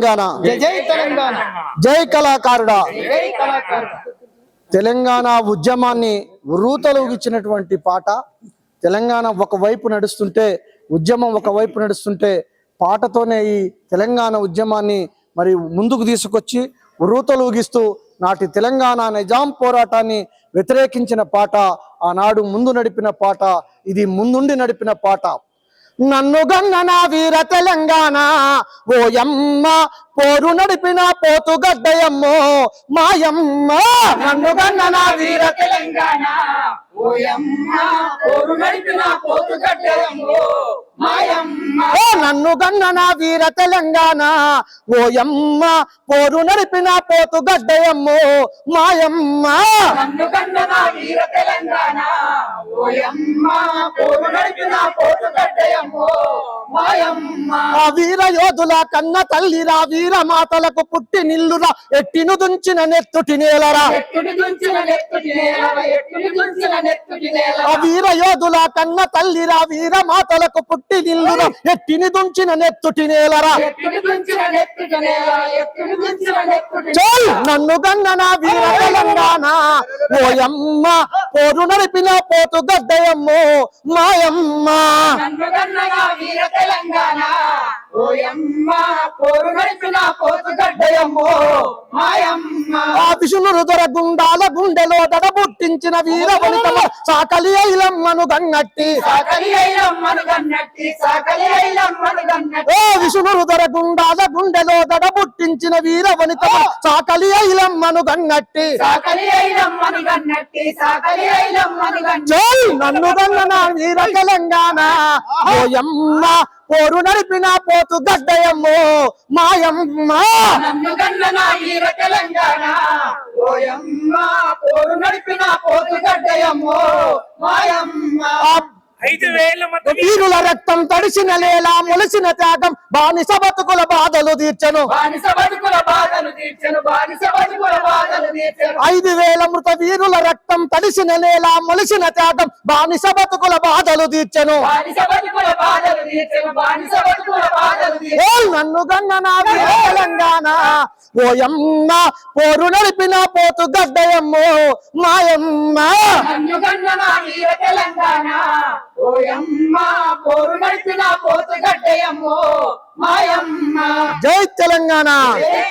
తెలంగాణ. జై జై తెలంగాణ. జై కళాకారుడా. జై కళాకారుడు. తెలంగాణ ఉద్యమాన్ని రూతలూగిచ్చినటువంటి పాట తెలంగాణ ఒకవైపు నడుస్తుంటే ఉద్యమం ఒకవైపు నడుస్తుంటే పాటతోనే ఈ తెలంగాణ ఉద్యమాన్ని మరి ముందుకు తీసుకొచ్చి రూతలూగిస్తూ నాటి తెలంగాణ నిజాం పోరాటాన్ని వ్యతిరేకించిన పాట ఆనాడు ముందు నడిపిన పాట ఇది ముందుండి నడిపిన పాట. నన్ను గన్నన వీర తెలంగాణ. ఓయమ్మ పోరు నడిపిన పోతు గడ్డయమ్మో మాయమ్మ. నన్ను గన్నన వీర తెలంగాణ. ఓయమ్మ పోరు నడిపిన పోతు గడ్డయమ్మో ఓ నన్ను గన్నన వీర తెలంగాణ. ఓయమ్మ పోరు నడిపిన పోతు గడ్డయమ్మో మాయమ్మ. నన్ను కన్నన వీర తెలంగాణ. ఓయమ్మ పోరు నడిపిన ఆ వీర యోధుల కన్న తల్లిరా వీర మాతలకు పుట్టి నిల్లురా ఎట్టిను దుంచిన నెత్తుటి నేలరా. ఆ వీర యోధుల కన్న తల్లిరా వీర మాతలకు పుట్టి నిల్లురా ఎట్టిని దుంచిన నెత్తుటి నేలరా. చల్ నన్ను గన్నన వీర తెలంగాణ ఓయమ్మ పోరు నడిపిన పోతు గద్దయమ్ము మాయమ్మ. వీర తెలంగాణ. ఓయమ్మ పోరు నడిపిన పోతు గడ్డయమ్మో మాయమ్మ. ఆ విష్ణుడు దొర గుండాల గుండెలో దడబుట్టించిన వీర వనితమ సాకలి ఐలమ్మను గన్నట్టి. విష్ణుడు దొర గుండాల గుండెలో దడబుట్టించిన వీర వనితమ సాకలి ఐలమ్మను గన్నట్టి. జై! నన్ను గన్నన వీర తెలంగాణ. ఓయమ్మ పోరు నడిపిన పోతు గడ్డయమ్మో మాయమ్మ. పోరు నడిపిన పోతు గడ్డయమ్మో మాయమ్మ. వీరుల రక్తం తడిసిన లేలా మొలిసిన త్యాగం బానిస బతుకుల బాధలు తీర్చను. బానిస బతుకుల బాధలు తీర్చను బానిస బతుకుల బాధలు తీర్చను. ఐదు వేల మృత వీరుల రక్తం తడిసిన నేల మొలిసిన త్యాగం బానిస బతుకుల బాధలు తీర్చెను. బానిస బతుకుల బాధలు తీర్చను బానిస బతుకుల బాధలు తీర్చను. ఓ నన్ను తెలంగాణ ఓయమ్మ పోరు నడిపిన పోతు గడ్డయమ్మో మాయమ్మ. తెలంగాణ. ఓయమ్మ పోరు నడిపిన పోతు గడ్డయమ్మో. మాయమ్మ. జై తెలంగాణ. జై తెలంగాణ